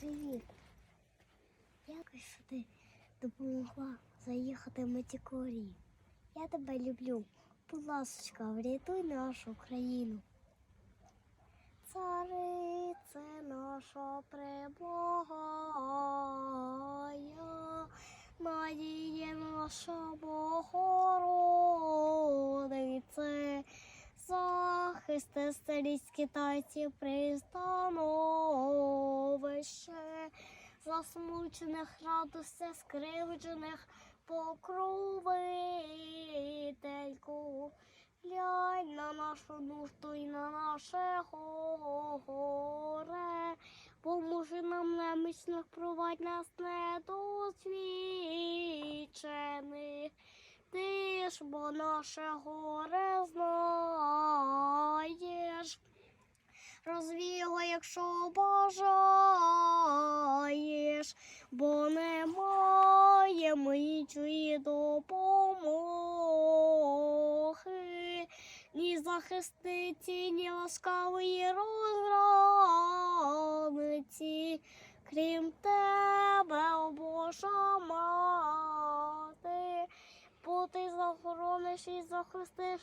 Привіт. Дякую, що ти допомогла заїхати в Матікорі. Я тебе люблю. Будь ласочка, врятуй нашу країну. Царице наша преблагая, надія наша Богородице, захисти старість китайців пристановище, засмучених радосте скривджених покровительку. Глянь на нашу нужду і на наше горе. Поможи нам немічних провадь нас недосвідчених. Ти ж бо наше горе знаєш. Розвій якщо бажаєш, бо немає іншої допомоги, ні захисниці, ні ласкавої розраниці, крім тебе, о Божа мати, бо ти захорониш і захистиш.